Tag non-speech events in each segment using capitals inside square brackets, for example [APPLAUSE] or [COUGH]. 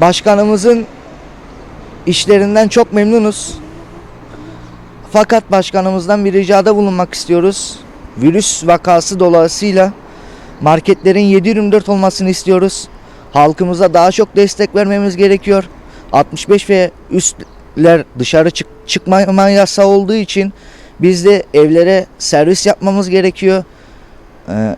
Başkanımızın işlerinden çok memnunuz. Fakat başkanımızdan bir ricada bulunmak istiyoruz. Virüs vakası dolayısıyla marketlerin 7-24 olmasını istiyoruz. Halkımıza daha çok destek vermemiz gerekiyor. 65 ve üstler dışarı çık çıkmama yasağı olduğu için biz de evlere servis yapmamız gerekiyor. Ee,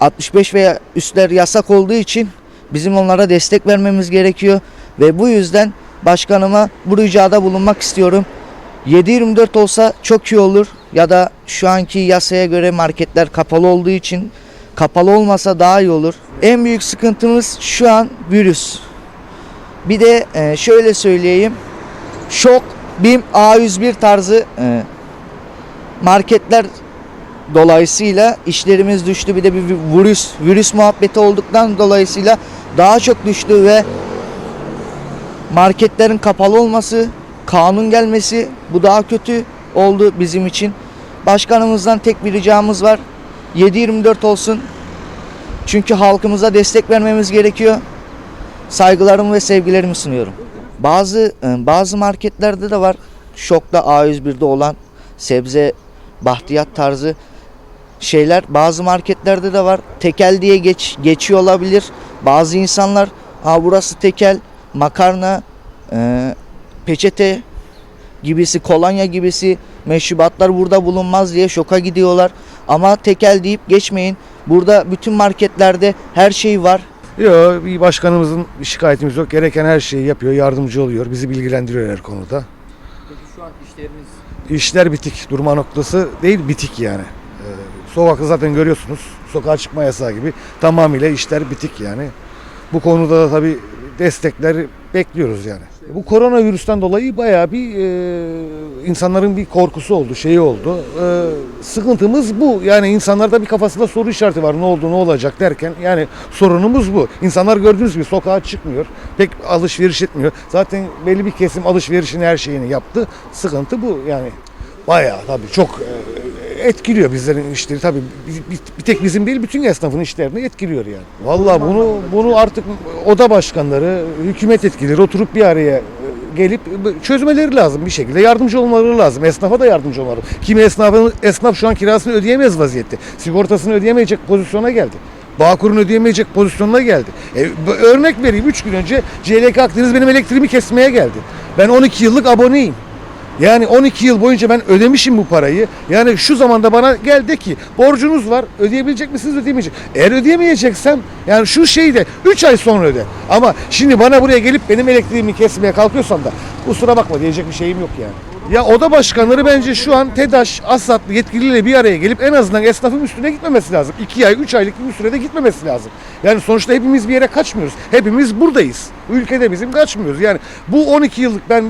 65 veya üstler yasak olduğu için bizim onlara destek vermemiz gerekiyor ve bu yüzden başkanıma bu ricada bulunmak istiyorum. 7-24 olsa çok iyi olur ya da şu anki yasaya göre marketler kapalı olduğu için kapalı olmasa daha iyi olur. En büyük sıkıntımız şu an virüs. Bir de e, şöyle söyleyeyim. Şok, BİM, A101 tarzı e, marketler dolayısıyla işlerimiz düştü. Bir de bir virüs virüs muhabbeti olduktan dolayısıyla daha çok düştü ve marketlerin kapalı olması, kanun gelmesi bu daha kötü oldu bizim için. Başkanımızdan tek bir ricamız var. 7-24 olsun. Çünkü halkımıza destek vermemiz gerekiyor. Saygılarımı ve sevgilerimi sunuyorum. Bazı e, bazı marketlerde de var. Şokta A101'de olan sebze bahtiyat tarzı şeyler bazı marketlerde de var. Tekel diye geç geçiyor olabilir. Bazı insanlar ha burası tekel, makarna, e, peçete gibisi, kolonya gibisi meşrubatlar burada bulunmaz diye şoka gidiyorlar. Ama tekel deyip geçmeyin. Burada bütün marketlerde her şey var. Yok bir başkanımızın bir şikayetimiz yok. Gereken her şeyi yapıyor, yardımcı oluyor. Bizi bilgilendiriyor her konuda. Peki şu an işleriniz İşler bitik. Durma noktası değil bitik yani. Ee, sokakta zaten görüyorsunuz. Sokağa çıkma yasağı gibi. Tamamıyla işler bitik yani. Bu konuda da tabii destekler bekliyoruz yani. Bu koronavirüsten dolayı bayağı bir e, insanların bir korkusu oldu, şeyi oldu. E, sıkıntımız bu. Yani insanlarda bir kafasında soru işareti var. Ne oldu, ne olacak derken yani sorunumuz bu. İnsanlar gördüğünüz gibi sokağa çıkmıyor. Pek alışveriş etmiyor. Zaten belli bir kesim alışverişini her şeyini yaptı. Sıkıntı bu yani. Bayağı tabii çok e, etkiliyor bizlerin işleri tabii bir, bir, tek bizim değil bütün esnafın işlerini etkiliyor yani. Vallahi bunu bunu artık oda başkanları, hükümet etkileri oturup bir araya e, gelip çözmeleri lazım bir şekilde yardımcı olmaları lazım. Esnafa da yardımcı olmaları. Kimi esnafın esnaf şu an kirasını ödeyemez vaziyette. Sigortasını ödeyemeyecek pozisyona geldi. Bağkur'un ödeyemeyecek pozisyonuna geldi. E, örnek vereyim 3 gün önce CLK Akdeniz benim elektriğimi kesmeye geldi. Ben 12 yıllık aboneyim. Yani 12 yıl boyunca ben ödemişim bu parayı. Yani şu zamanda bana geldi ki borcunuz var ödeyebilecek misiniz ödeyemeyecek. Eğer ödeyemeyeceksem yani şu şeyi de 3 ay sonra öde. Ama şimdi bana buraya gelip benim elektriğimi kesmeye kalkıyorsan da kusura bakma diyecek bir şeyim yok yani. Ya oda başkanları bence şu an TEDAŞ, ASAD'lı yetkiliyle bir araya gelip en azından esnafın üstüne gitmemesi lazım. 2 ay, 3 aylık bir sürede gitmemesi lazım. Yani sonuçta hepimiz bir yere kaçmıyoruz. Hepimiz buradayız. Ülkede bizim kaçmıyoruz. Yani bu 12 yıllık ben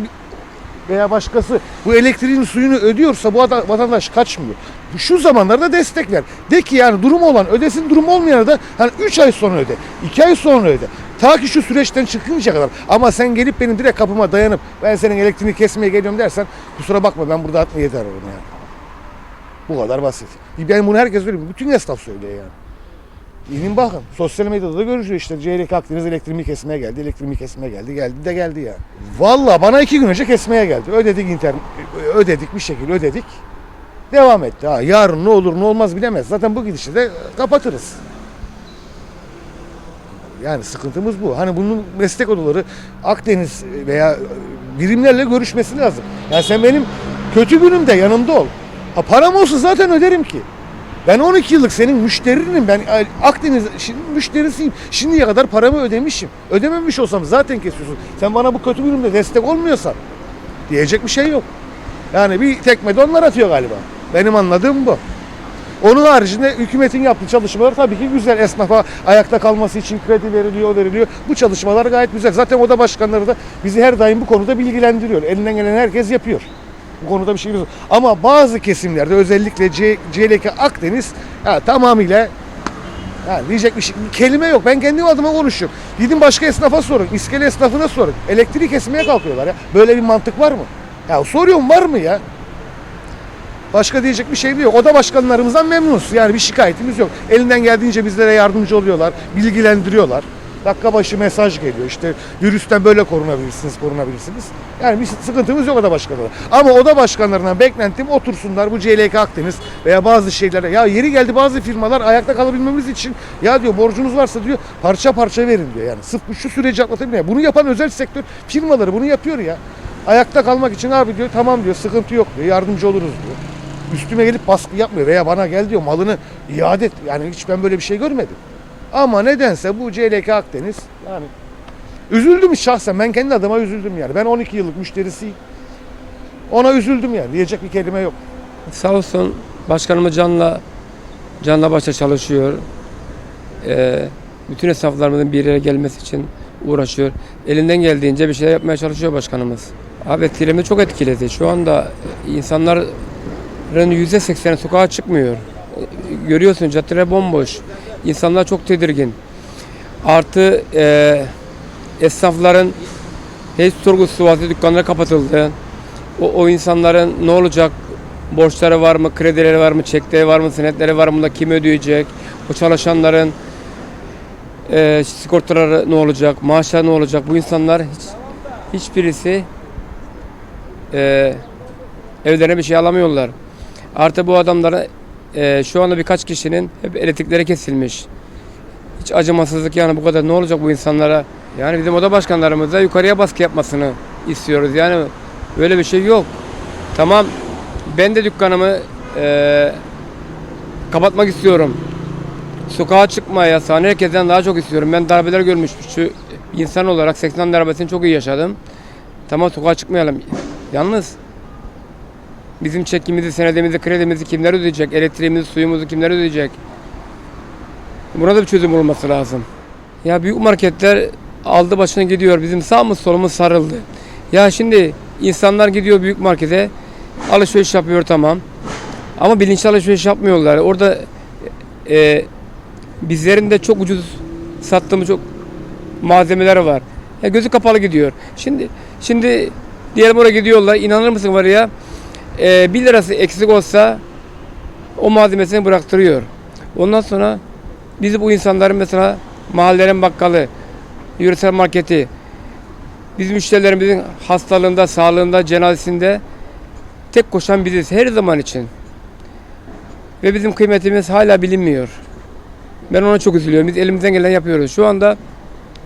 veya başkası bu elektriğin suyunu ödüyorsa bu ada- vatandaş kaçmıyor. Şu zamanlarda destek ver. De ki yani durumu olan ödesin, durumu olmayana da hani 3 ay sonra öde, 2 ay sonra öde. Ta ki şu süreçten çıkınca kadar. Ama sen gelip benim direkt kapıma dayanıp ben senin elektriğini kesmeye geliyorum dersen kusura bakma ben burada atma yeter ararım yani. Bu kadar basit. Ben bunu herkes söylüyor. Bütün esnaf söylüyor yani. İnin bakın. Sosyal medyada da görüşüyor işte. CLK Akdeniz elektriğimi kesmeye geldi. Elektriğimi kesmeye geldi. Geldi de geldi ya. Valla bana iki gün önce kesmeye geldi. Ödedik internet. Ödedik bir şekilde ödedik. Devam etti. Ha, yarın ne olur ne olmaz bilemez. Zaten bu gidişle de kapatırız. Yani sıkıntımız bu. Hani bunun meslek odaları Akdeniz veya birimlerle görüşmesi lazım. Yani sen benim kötü günümde yanımda ol. Ha param olsa zaten öderim ki. Ben 12 yıllık senin müşterinim. Ben Akdeniz şimdi müşterisiyim. Şimdiye kadar paramı ödemişim. Ödememiş olsam zaten kesiyorsun. Sen bana bu kötü günümde destek olmuyorsan diyecek bir şey yok. Yani bir tekme de onlar atıyor galiba. Benim anladığım bu. Onun haricinde hükümetin yaptığı çalışmalar tabii ki güzel. Esnafa ayakta kalması için kredi veriliyor, veriliyor. Bu çalışmalar gayet güzel. Zaten oda başkanları da bizi her daim bu konuda bilgilendiriyor. Elinden gelen herkes yapıyor. Bu konuda bir şey yok. Ama bazı kesimlerde özellikle C, CLK Akdeniz ha, tamamıyla yani diyecek bir, şey, bir kelime yok. Ben kendi adıma konuşuyorum. Gidin başka esnafa sorun. İskele esnafına sorun. Elektriği kesmeye kalkıyorlar ya. Böyle bir mantık var mı? Ya soruyorum var mı ya? Başka diyecek bir şey de yok. Oda başkanlarımızdan memnunuz. Yani bir şikayetimiz yok. Elinden geldiğince bizlere yardımcı oluyorlar, bilgilendiriyorlar. Dakika başı mesaj geliyor. İşte virüsten böyle korunabilirsiniz, korunabilirsiniz. Yani bir sıkıntımız yok oda başkanları. Ama oda başkanlarından beklentim otursunlar bu CLK Akdeniz veya bazı şeylere. Ya yeri geldi bazı firmalar ayakta kalabilmemiz için ya diyor borcunuz varsa diyor parça parça verin diyor. Yani sırf şu süreci atlatabilir. Bunu yapan özel sektör firmaları bunu yapıyor ya. Ayakta kalmak için abi diyor tamam diyor sıkıntı yok diyor yardımcı oluruz diyor. Üstüme gelip baskı yapmıyor veya bana gel diyor malını iade et. Yani hiç ben böyle bir şey görmedim. Ama nedense bu CLK Akdeniz yani üzüldüm şahsen ben kendi adıma üzüldüm yani. Ben 12 yıllık müşterisiyim. Ona üzüldüm yani. Diyecek bir kelime yok. Sağ olsun başkanımız canla canla başla çalışıyor. Ee, bütün esnaflarımızın bir yere gelmesi için uğraşıyor. Elinden geldiğince bir şeyler yapmaya çalışıyor başkanımız. Abi etkilemi çok etkiledi. Şu anda insanların yüzde sekseni sokağa çıkmıyor. Görüyorsun caddeler bomboş. İnsanlar çok tedirgin. Artı e, esnafların hiç sorgusu vardı dükkanları kapatıldı. O, o insanların ne olacak? Borçları var mı, kredileri var mı, çekleri var mı, senetleri var mı, bunu kim ödeyecek? O çalışanların e, sigortaları ne olacak, maaşları ne olacak? Bu insanlar hiç hiçbirisi e, evlerine bir şey alamıyorlar. Artı bu adamlara e, şu anda birkaç kişinin hep elektrikleri kesilmiş. Hiç acımasızlık yani bu kadar ne olacak bu insanlara? Yani bizim oda başkanlarımız da yukarıya baskı yapmasını istiyoruz. Yani böyle bir şey yok. Tamam ben de dükkanımı e, kapatmak istiyorum. Sokağa çıkma yasağını herkesten daha çok istiyorum. Ben darbeler görmüş şu insan olarak 80 darbesini çok iyi yaşadım. Tamam sokağa çıkmayalım. Yalnız bizim çekimizi, senedimizi, kredimizi kimler ödeyecek? Elektriğimizi, suyumuzu kimler ödeyecek? Buna da bir çözüm olması lazım. Ya büyük marketler aldı başına gidiyor. Bizim sağımız solumuz sarıldı. Ya şimdi insanlar gidiyor büyük markete alışveriş yapıyor tamam. Ama bilinçli alışveriş yapmıyorlar. Orada e, bizlerin de çok ucuz sattığımız çok malzemeler var. Ya gözü kapalı gidiyor. Şimdi şimdi diyelim oraya gidiyorlar. İnanır mısın var ya? E, 1 lirası eksik olsa o malzemesini bıraktırıyor. Ondan sonra biz bu insanların mesela mahallelerin bakkalı, yöresel marketi, biz müşterilerimizin hastalığında, sağlığında, cenazesinde tek koşan biziz her zaman için. Ve bizim kıymetimiz hala bilinmiyor. Ben ona çok üzülüyorum. Biz elimizden gelen yapıyoruz. Şu anda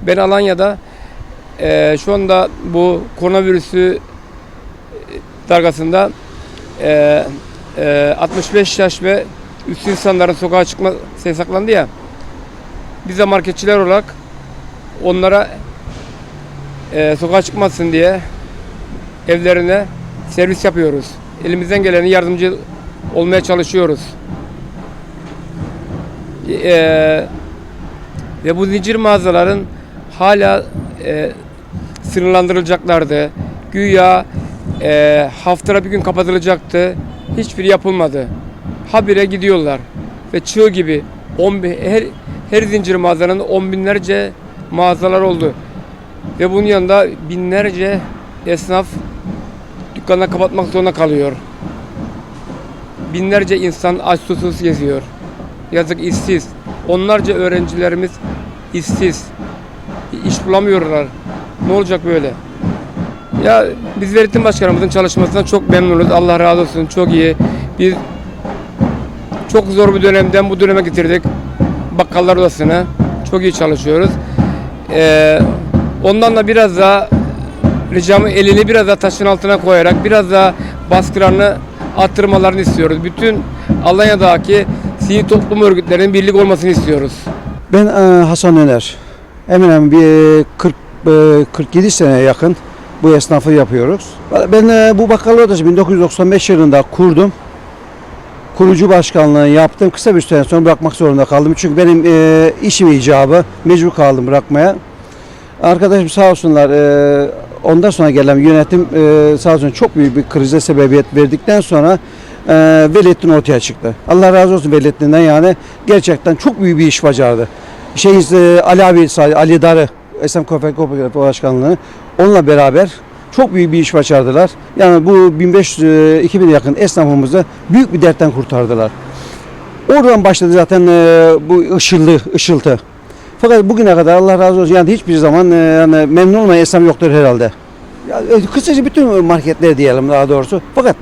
ben Alanya'da eee, şu anda bu koronavirüsü dalgasında eee, eee, 65 yaş ve üstü insanların sokağa çıkma yasaklandı ya. Biz de marketçiler olarak onlara eee sokağa çıkmasın diye evlerine servis yapıyoruz. Elimizden geleni yardımcı olmaya çalışıyoruz. Eee, ve bu zincir mağazaların hala eee sınırlandırılacaklardı. Güya eee haftada bir gün kapatılacaktı. Hiçbiri yapılmadı. Habire gidiyorlar. Ve çığ gibi 10 bin- her, her zincir mağazanın on binlerce mağazalar oldu. Ve bunun yanında binlerce esnaf dükkanını kapatmak zorunda kalıyor. Binlerce insan aç susuz geziyor. Yazık işsiz. Onlarca öğrencilerimiz işsiz. İş bulamıyorlar. Ne olacak böyle? Ya biz Veritim Başkanımızın çalışmasından çok memnunuz. Allah razı olsun. Çok iyi. Biz çok zor bir dönemden bu döneme getirdik. Bakkallar odasını. Çok iyi çalışıyoruz. Ee, ondan da biraz daha ricamı elini biraz daha taşın altına koyarak biraz daha baskılarını arttırmalarını istiyoruz. Bütün Alanya'daki sivil toplum örgütlerinin birlik olmasını istiyoruz. Ben e, Hasan Öner. Hemen bir 40 e, 47 sene yakın bu esnafı yapıyoruz. Ben e, bu bakkal odası 1995 yılında kurdum. Kurucu başkanlığı yaptım. Kısa bir süre sonra bırakmak zorunda kaldım. Çünkü benim e, işim icabı. Mecbur kaldım bırakmaya. Arkadaşım sağ olsunlar e, ondan sonra gelen yönetim e, sağ olsun çok büyük bir krize sebebiyet verdikten sonra e, Velettin ortaya çıktı. Allah razı olsun Velettin'den yani gerçekten çok büyük bir iş bacardı. Şey e, Ali abi Ali Darı Esnaf Kooperatif Başkanlığı onunla beraber çok büyük bir iş başardılar. Yani bu 1500-2000 yakın esnafımızı büyük bir dertten kurtardılar. Oradan başladı zaten e, bu ışıllı, ışıltı. Fakat bugüne kadar Allah razı olsun yani hiçbir zaman e, yani memnun olmayan esnaf yoktur herhalde. Ya, e, kısaca bütün marketler diyelim daha doğrusu. Fakat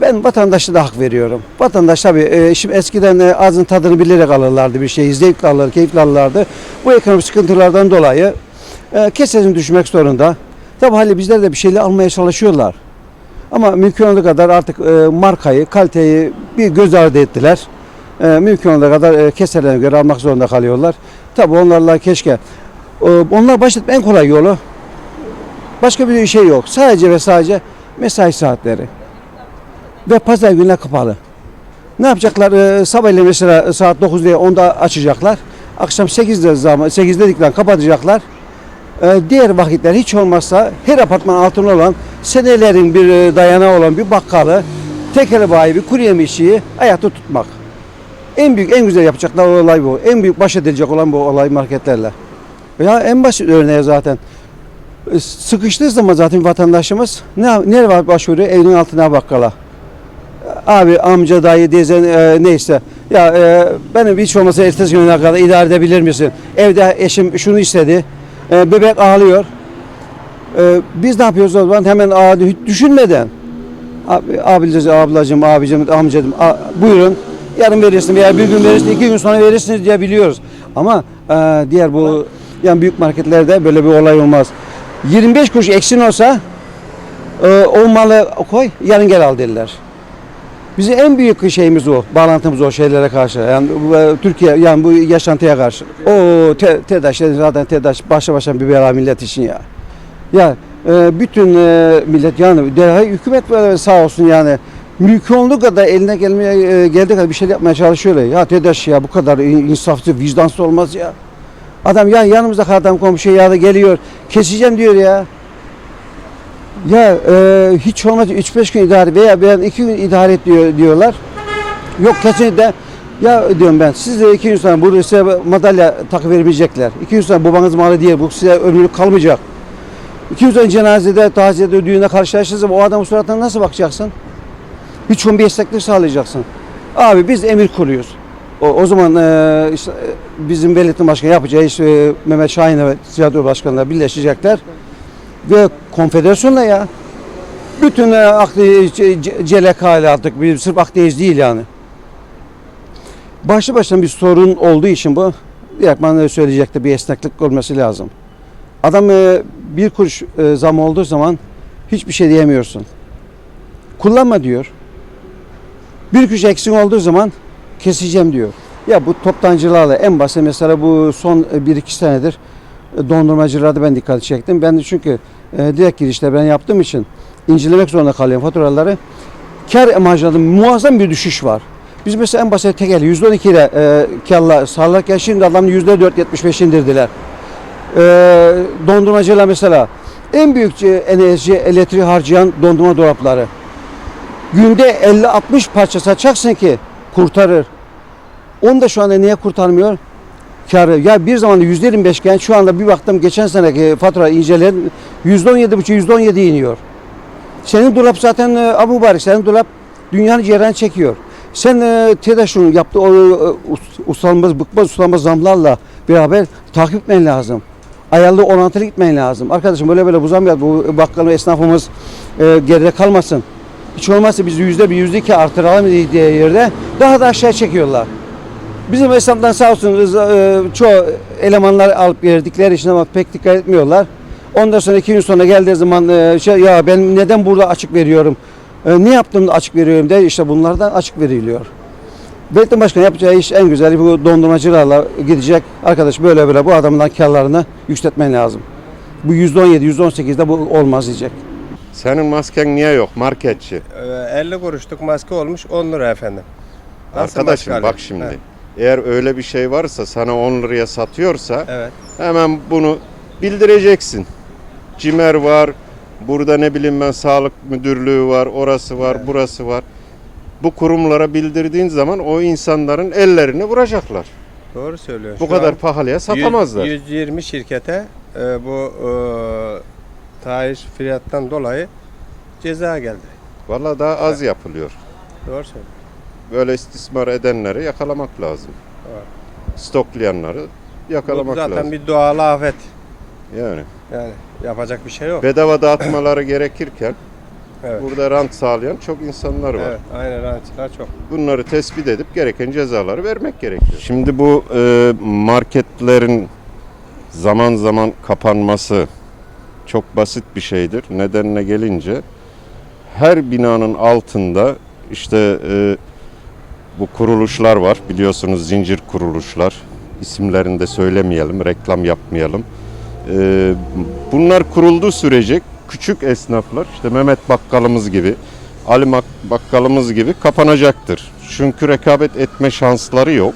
ben vatandaşa da hak veriyorum. Vatandaş tabii şimdi eskiden ağzın tadını bilerek alırlardı bir şeyi. Zevkle alırlar, keyifle alırlardı. Bu ekonomik sıkıntılardan dolayı e, kesesin düşmek zorunda. Tabii hali bizler de bir şeyler almaya çalışıyorlar. Ama mümkün olduğu kadar artık e, markayı, kaliteyi bir göz ardı ettiler. E, mümkün olduğu kadar e, keselerine göre almak zorunda kalıyorlar. Tabii onlarla keşke. E, onlar başlatma en kolay yolu. Başka bir şey yok. Sadece ve sadece mesai saatleri. Ve pazar günler kapalı. Ne yapacaklar? E, sabahleyin mesela saat 9'da 10'da açacaklar. Akşam 8'de zaman 8'de dedikten kapatacaklar. E, diğer vakitler hiç olmazsa her apartman altında olan senelerin bir e, dayanağı olan bir bakkalı, tekel bayi, bir kuru yemişçiyi ayakta tutmak. En büyük, en güzel yapacaklar olay bu. En büyük baş edilecek olan bu olay marketlerle. Ya en basit örneği zaten. E, Sıkıştığı zaman zaten vatandaşımız ne nereye başvuruyor? Evinin altına bakkala. Abi, amca, dayı, teyze e, neyse. Ya e, benim hiç olmasa ertesi güne kadar idare edebilir misin? Evde eşim şunu istedi. E, bebek ağlıyor. E, biz ne yapıyoruz o zaman? Hemen. Hiç düşünmeden. Abi, ablacığım, abicim, amcacığım a- buyurun. Yarın verirsin veya bir gün verirsin, iki gün sonra verirsiniz diye biliyoruz. Ama e, diğer bu yani büyük marketlerde böyle bir olay olmaz. 25 kuruş eksin olsa e, o malı koy, yarın gel al derler. Bizim en büyük şeyimiz o, bağlantımız o şeylere karşı. Yani e, Türkiye, yani bu yaşantıya karşı. O te, TEDAŞ, zaten TEDAŞ başa başa bir bela millet için ya. Ya e, bütün e, millet yani derhal hükümet böyle sağ olsun yani olduğu kadar eline gelmeye e, kadar bir şey yapmaya çalışıyorlar. Ya TEDAŞ ya bu kadar insafsız, vicdansız olmaz ya. Adam ya yanımızda adam komşu ya da geliyor keseceğim diyor ya. Ya e, hiç olmaz 3-5 gün idare veya ben 2 gün idare et diyor, diyorlar. Yok kesinlikle ya diyorum ben siz de 2 gün sonra burada size madalya takı vermeyecekler. 2 gün sonra babanız malı değil bu size ömürlük kalmayacak. 2 gün sonra cenazede, taziyede, düğünde karşılaştığınız zaman o adamın suratına nasıl bakacaksın? Hiç bir esneklik sağlayacaksın. Abi biz emir kuruyoruz. O, o zaman e, işte, e, bizim belediye başkanı yapacağı iş e, Mehmet Şahin ve tiyatro başkanları birleşecekler. Ve konfederasyonla ya. Bütün e, Akdeniz, C- C- CLK ile artık bir sırf Akdeniz değil yani. Başlı başına bir sorun olduğu için bu. Direkt bana söyleyecekti bir esneklik olması lazım. Adam e, bir kuruş e, zam olduğu zaman hiçbir şey diyemiyorsun. Kullanma diyor. Bir kuruş eksik olduğu zaman keseceğim diyor. Ya bu toptancılarla en basit mesela bu son 1-2 senedir e, dondurmacılarda ben dikkat çektim. Ben de çünkü e, direkt girişte ben yaptığım için incelemek zorunda kalıyorum faturaları. Kar amacında muazzam bir düşüş var. Biz mesela en basit tekel %12 ile e, karla sağlarken şimdi adamın %4-75 indirdiler. E, dondurmacılar mesela en büyük enerji, elektriği harcayan dondurma dolapları. Günde 50-60 parça satacaksın ki kurtarır. Onu da şu anda niye kurtarmıyor? Karı. Ya bir zaman %25 iken şu anda bir baktım geçen seneki fatura inceledim %17,5 %17 iniyor. Senin dolap zaten e, Abu Mübarek senin dolap dünyanın cerrahını çekiyor. Sen e, TEDAŞ'ın yaptığı o e, us- uslanmaz, bıkmaz uslanmaz zamlarla beraber takip etmen lazım. Ayarlı orantılı gitmen lazım. Arkadaşım böyle böyle bu zam yap, bu bakkalın esnafımız e, geride kalmasın. Hiç olmazsa biz yüzde bir, yüzde iki artıralım diye yerde daha da aşağı çekiyorlar. Bizim esnaftan sağ olsun e, çoğu elemanlar alıp verdikleri için ama pek dikkat etmiyorlar. Ondan sonra iki gün sonra geldiği zaman e, şey, ya ben neden burada açık veriyorum? E, ne yaptım da açık veriyorum de işte bunlardan açık veriliyor. Belediye başkanı yapacağı iş en güzeli bu dondurmacılarla gidecek. Arkadaş böyle böyle bu adamdan karlarını yükseltmen lazım. Bu %17, %18'de bu olmaz diyecek. Senin masken niye yok marketçi? Ee, 50 kuruşluk maske olmuş 10 lira efendim. Nasıl Arkadaşım maske bak alayım? şimdi. Evet. Eğer öyle bir şey varsa sana 10 liraya satıyorsa Evet. hemen bunu bildireceksin. Cimer var. Burada ne bileyim ben sağlık müdürlüğü var, orası var, Evet. burası var. Bu kurumlara bildirdiğin zaman o insanların ellerini vuracaklar. Doğru söylüyorsun. Bu Şu kadar pahalıya satamazlar. 100 120 şirkete e, bu e, tahiş fiyattan dolayı ceza geldi. Vallahi daha az yapılıyor. Doğru söylüyorsun. Böyle istismar edenleri yakalamak lazım. Evet. Stoklayanları Bu yakalamak zaten lazım. bir doğal afet. Yani Yani yapacak bir şey yok. bedava dağıtmaları [COUGHS] gerekirken Evet. burada rant sağlayan çok insanlar var. Evet, aynen rantçılar çok. Bunları tespit edip gereken cezaları vermek gerekiyor. Şimdi bu e, marketlerin zaman zaman kapanması çok basit bir şeydir. Nedenine gelince her binanın altında işte e, bu kuruluşlar var. Biliyorsunuz zincir kuruluşlar. İsimlerini de söylemeyelim, reklam yapmayalım. E, bunlar kurulduğu sürece küçük esnaflar işte Mehmet Bakkalımız gibi Ali Bakkalımız gibi kapanacaktır. Çünkü rekabet etme şansları yok.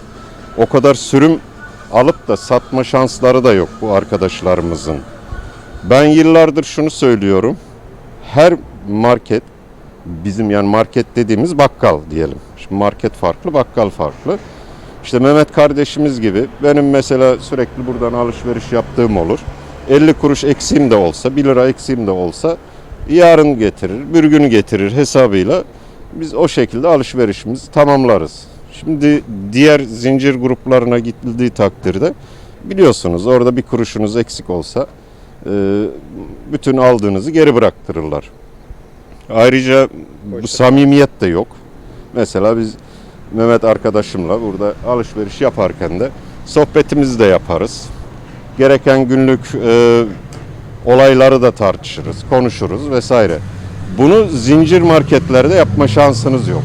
O kadar sürüm alıp da satma şansları da yok bu arkadaşlarımızın. Ben yıllardır şunu söylüyorum. Her market bizim yani market dediğimiz bakkal diyelim. Market farklı, bakkal farklı. İşte Mehmet kardeşimiz gibi benim mesela sürekli buradan alışveriş yaptığım olur. 50 kuruş eksiğim de olsa, 1 lira eksiğim de olsa yarın getirir, bir gün getirir hesabıyla biz o şekilde alışverişimizi tamamlarız. Şimdi diğer zincir gruplarına gidildiği takdirde biliyorsunuz orada bir kuruşunuz eksik olsa e, bütün aldığınızı geri bıraktırırlar. Ayrıca bu samimiyet de yok. Mesela biz Mehmet arkadaşımla burada alışveriş yaparken de sohbetimizi de yaparız. Gereken günlük e, olayları da tartışırız, konuşuruz vesaire. Bunu zincir marketlerde yapma şansınız yok.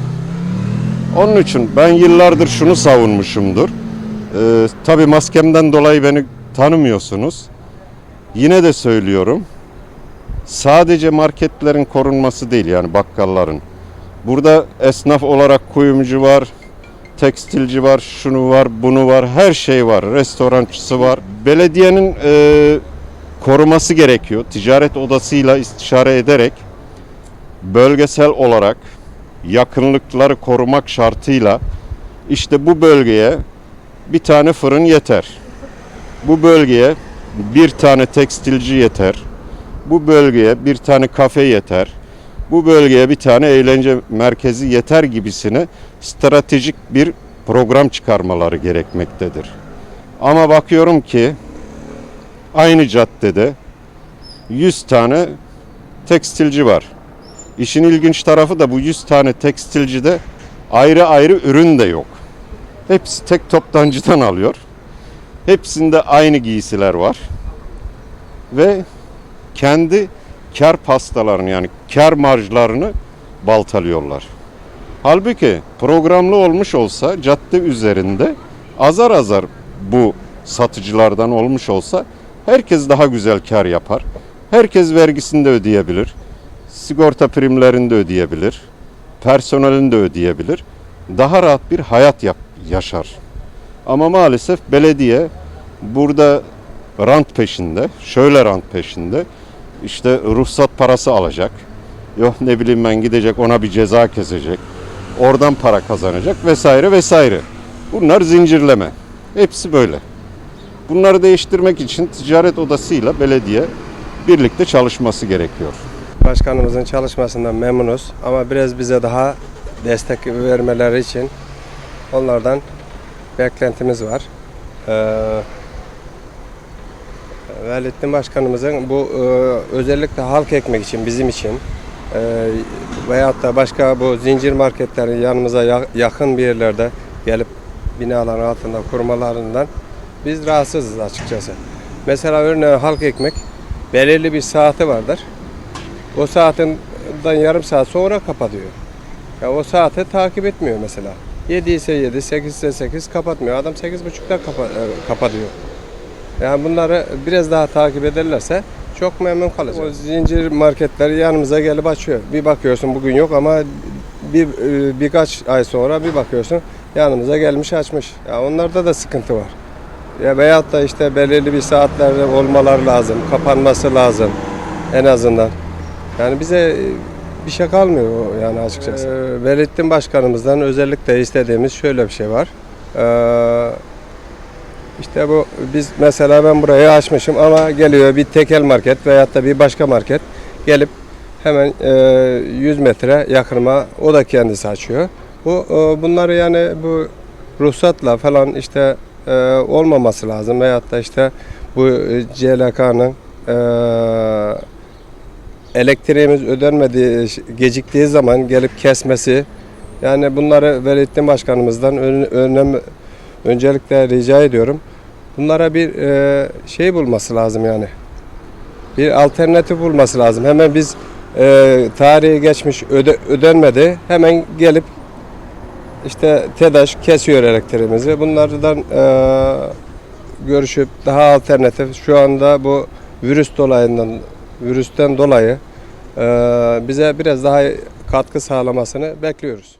Onun için ben yıllardır şunu savunmuşumdur. Ee, tabii maskemden dolayı beni tanımıyorsunuz. Yine de söylüyorum. Sadece marketlerin korunması değil yani bakkalların. Burada esnaf olarak kuyumcu var, tekstilci var, şunu var, bunu var, her şey var. Restorançısı var. Belediyenin e, koruması gerekiyor. Ticaret odasıyla istişare ederek bölgesel olarak yakınlıkları korumak şartıyla işte bu bölgeye bir tane fırın yeter. Bu bölgeye bir tane tekstilci yeter. Bu bölgeye bir tane kafe yeter. Bu bölgeye bir tane eğlence merkezi yeter gibisine stratejik bir program çıkarmaları gerekmektedir. Ama bakıyorum ki aynı caddede 100 tane tekstilci var. İşin ilginç tarafı da bu 100 tane tekstilcide ayrı ayrı ürün de yok. Hepsi tek toptancıdan alıyor. Hepsinde aynı giysiler var. Ve kendi kar pastalarını yani kar marjlarını baltalıyorlar. Halbuki programlı olmuş olsa cadde üzerinde azar azar bu satıcılardan olmuş olsa herkes daha güzel kar yapar. Herkes vergisini de ödeyebilir. Sigorta primlerini de ödeyebilir. Personelini de ödeyebilir. Daha rahat bir hayat yap, yaşar. Ama maalesef belediye burada rant peşinde, şöyle rant peşinde. İşte ruhsat parası alacak. Yok ne bileyim ben gidecek ona bir ceza kesecek. Oradan para kazanacak vesaire vesaire. Bunlar zincirleme. Hepsi böyle. Bunları değiştirmek için ticaret odasıyla belediye birlikte çalışması gerekiyor. Başkanımızın çalışmasından memnunuz ama biraz bize daha destek vermeleri için onlardan beklentimiz var. Ee, Velettin Başkanımızın bu e, özellikle halk ekmek için bizim için e, veyahut da başka bu zincir marketlerin yanımıza ya- yakın bir yerlerde gelip binaların altında kurmalarından biz rahatsızız açıkçası. Mesela örneğin halk ekmek belirli bir saati vardır. O saatten yarım saat sonra kapatıyor. Ya o saati takip etmiyor mesela. 7 ise 7, 8 ise 8 kapatmıyor. Adam 8.30'da kapa, e, kapatıyor. Yani bunları biraz daha takip ederlerse çok memnun kalacağız. O zincir marketler yanımıza gelip açıyor. Bir bakıyorsun bugün yok ama bir e, birkaç ay sonra bir bakıyorsun yanımıza gelmiş açmış. Ya onlarda da sıkıntı var. Ya veyahut da işte belirli bir saatlerde olmaları lazım, kapanması lazım en azından. Yani bize bir şey kalmıyor yani açıkçası. Ee, Velettin Başkanımızdan özellikle istediğimiz şöyle bir şey var. Ee, işte bu biz mesela ben burayı açmışım ama geliyor bir tekel market veyahut da bir başka market gelip hemen e, 100 metre yakınıma o da kendisi açıyor. Bu e, bunları yani bu ruhsatla falan işte e, olmaması lazım. Veyahut da işte bu e, CLK'nın e, elektriğimiz ödenmediği, geciktiği zaman gelip kesmesi yani bunları Velayettin Başkanımızdan ön- önem, öncelikle rica ediyorum. Bunlara bir e, şey bulması lazım yani. Bir alternatif bulması lazım. Hemen biz e, tarihi geçmiş öde, ödenmedi. Hemen gelip işte TEDAŞ kesiyor elektriğimizi. Bunlardan e, görüşüp daha alternatif şu anda bu virüs dolayından virüsten dolayı e, bize biraz daha katkı sağlamasını bekliyoruz.